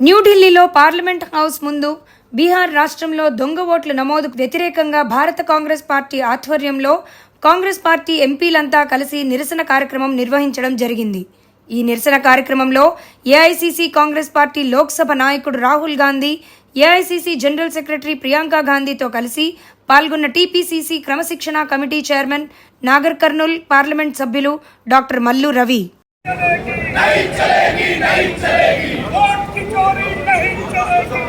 న్యూఢిల్లీలో parliament house ముందు బీహార్ రాష్ట్రంలో దొంగ ఓట్ల నమోదుకు వ్యతిరేకంగా భారత కాంగ్రెస్ పార్టీ ఆధ్వర్యంలో కాంగ్రెస్ పార్టీ ఎంపీలంతా కలిసి నిరసన కార్యక్రమం నిర్వహించడం జరిగింది. ఈ నిరసన కార్యక్రమంలో ఏఐసీసీ కాంగ్రెస్ పార్టీ లోక్సభ నాయకుడు Rahul Gandhi AICC general secretary Priyanka గాంధీతో కలిసి పాల్గొన్న టీపీసీసీ క్రమశిక్షణ committee chairman Nagar Kurnool parliament సభ్యులు డాక్టర్ మల్లు రవి.